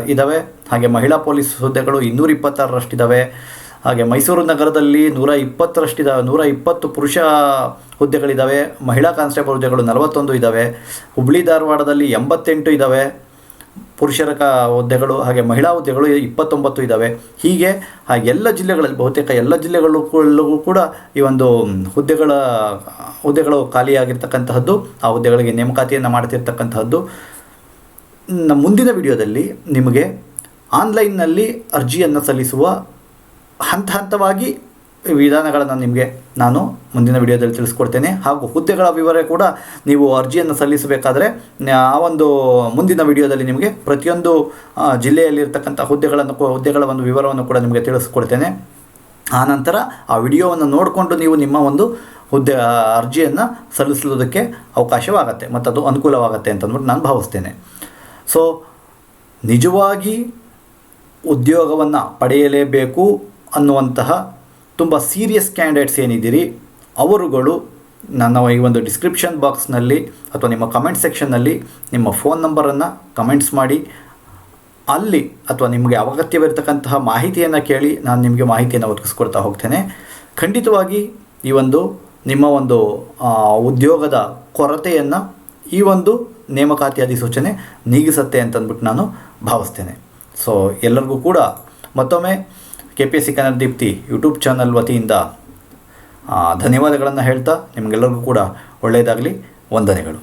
ಇದ್ದಾವೆ ಹಾಗೆ ಮಹಿಳಾ ಪೊಲೀಸ್ ಹುದ್ದೆಗಳು ಇನ್ನೂರ ಇಪ್ಪತ್ತಾರರಷ್ಟಿದ್ದಾವೆ ಹಾಗೆ ಮೈಸೂರು ನಗರದಲ್ಲಿ ನೂರ ಇಪ್ಪತ್ತರಷ್ಟಿದ್ದಾವೆ ನೂರ ಇಪ್ಪತ್ತು ಪುರುಷ ಹುದ್ದೆಗಳಿದ್ದಾವೆ ಮಹಿಳಾ ಕಾನ್ಸ್ಟೇಬಲ್ ಹುದ್ದೆಗಳು ನಲವತ್ತೊಂದು ಇದ್ದಾವೆ ಹುಬ್ಳಿ ಧಾರವಾಡದಲ್ಲಿ ಎಂಬತ್ತೆಂಟು ಇದ್ದಾವೆ ಪುರುಷರ ಕ ಹುದ್ದೆಗಳು ಹಾಗೆ ಮಹಿಳಾ ಹುದ್ದೆಗಳು ಇಪ್ಪತ್ತೊಂಬತ್ತು ಇದ್ದಾವೆ ಹೀಗೆ ಆ ಎಲ್ಲ ಜಿಲ್ಲೆಗಳಲ್ಲಿ ಬಹುತೇಕ ಎಲ್ಲ ಜಿಲ್ಲೆಗಳಲ್ಲೂ ಕೂಡ ಈ ಒಂದು ಹುದ್ದೆಗಳ, ಹುದ್ದೆಗಳು ಖಾಲಿಯಾಗಿರ್ತಕ್ಕಂತಹದ್ದು, ಆ ಹುದ್ದೆಗಳಿಗೆ ನೇಮಕಾತಿಯನ್ನು ಮಾಡ್ತಿರ್ತಕ್ಕಂತಹದ್ದು. ಮುಂದಿನ ವಿಡಿಯೋದಲ್ಲಿ ನಿಮಗೆ ಆನ್ಲೈನ್ನಲ್ಲಿ ಅರ್ಜಿಯನ್ನು ಸಲ್ಲಿಸುವ ಹಂತ ಹಂತವಾಗಿ ವಿಧಾನಗಳನ್ನು ನಿಮಗೆ ನಾನು ಮುಂದಿನ ವಿಡಿಯೋದಲ್ಲಿ ತಿಳಿಸ್ಕೊಡ್ತೇನೆ. ಹಾಗೂ ಹುದ್ದೆಗಳ ವಿವರ ಕೂಡ ನೀವು ಅರ್ಜಿಯನ್ನು ಸಲ್ಲಿಸಬೇಕಾದ್ರೆ, ಆ ಒಂದು ಮುಂದಿನ ವಿಡಿಯೋದಲ್ಲಿ ನಿಮಗೆ ಪ್ರತಿಯೊಂದು ಜಿಲ್ಲೆಯಲ್ಲಿರ್ತಕ್ಕಂಥ ಹುದ್ದೆಗಳನ್ನು ಹುದ್ದೆಗಳ ಒಂದು ವಿವರವನ್ನು ಕೂಡ ನಿಮಗೆ ತಿಳಿಸ್ಕೊಡ್ತೇನೆ. ಆನಂತರ ನಂತರ ಆ ವಿಡಿಯೋವನ್ನು ನೋಡಿಕೊಂಡು ನೀವು ನಿಮ್ಮ ಒಂದು ಹುದ್ದೆ ಅರ್ಜಿಯನ್ನು ಸಲ್ಲಿಸೋದಕ್ಕೆ ಅವಕಾಶವಾಗತ್ತೆ. ಮತ್ತು ಅದು ಅನುಕೂಲವಾಗತ್ತೆ ಅಂತಂದ್ಬಿಟ್ಟು ನಾನು ಭಾವಿಸ್ತೇನೆ. ಸೊ, ನಿಜವಾಗಿ ಉದ್ಯೋಗವನ್ನು ಪಡೆಯಲೇಬೇಕು ಅನ್ನುವಂತಹ ತುಂಬ ಸೀರಿಯಸ್ ಕ್ಯಾಂಡಿಡೇಟ್ಸ್ ಏನಿದ್ದೀರಿ? ಅವರುಗಳು ನನ್ನ ಈ ಒಂದು ಡಿಸ್ಕ್ರಿಪ್ಷನ್ ಬಾಕ್ಸ್ನಲ್ಲಿ ಅಥವಾ ನಿಮ್ಮ ಕಮೆಂಟ್ ಸೆಕ್ಷನ್ನಲ್ಲಿ ನಿಮ್ಮ ಫೋನ್ ನಂಬರನ್ನು ಕಮೆಂಟ್ಸ್ ಮಾಡಿ, ಅಲ್ಲಿ ಅಥವಾ ನಿಮಗೆ ಅಗತ್ಯವಿರತಕ್ಕಂತಹ ಮಾಹಿತಿಯನ್ನು ಕೇಳಿ ನಾನು ನಿಮಗೆ ಮಾಹಿತಿಯನ್ನು ಒದಗಿಸ್ಕೊಡ್ತಾ ಹೋಗ್ತೇನೆ. ಖಂಡಿತವಾಗಿ ಈ ಒಂದು ನಿಮ್ಮ ಒಂದು ಉದ್ಯೋಗದ ಕೊರತೆಯನ್ನು ಈ ಒಂದು ನೇಮಕಾತಿ ಅಧಿಸೂಚನೆ ನೀಗಿಸುತ್ತೆ ಅಂತಂದ್ಬಿಟ್ಟು ನಾನು ಭಾವಿಸ್ತೇನೆ. ಸೊ ಎಲ್ಲರಿಗೂ ಕೂಡ ಮತ್ತೊಮ್ಮೆ K P S C Kannada Deepti YouTube channel ವತಿಯಿಂದ ಧನ್ಯವಾದಗಳನ್ನು ಹೇಳ್ತಾ ನಿಮಗೆಲ್ಲರಿಗೂ ಕೂಡ ಒಳ್ಳೆಯದಾಗಲಿ. ವಂದನೆಗಳು.